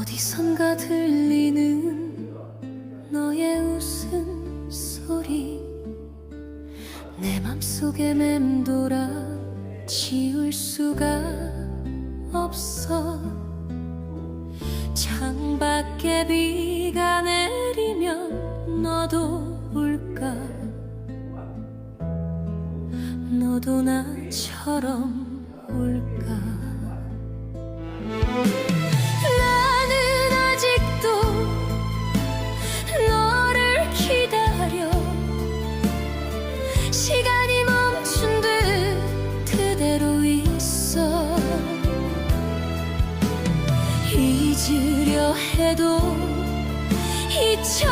어디선가 들리는 너의 웃음 소리. 내 맘속에 맴돌아 지울 수가 없어. 창밖에 비가 내리면 너도 울까? 너도 나처럼 울까 잊으려 해도 잊혀지지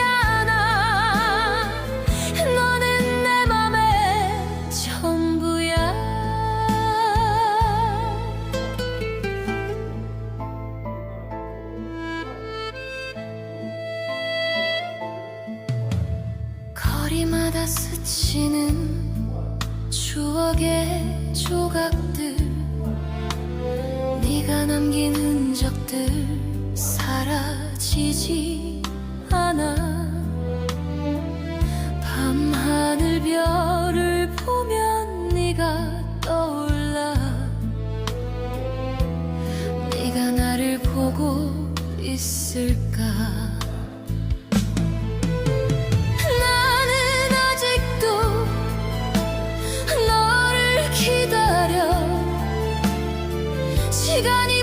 않아. 너는 내 맘의 전부야. 거리마다 스치는 추억의 조각들 남긴 흔적들 사라지지 않아. 밤하늘 별을 보면 네가 떠올라. 네가 나를 보고 있을까? 시간이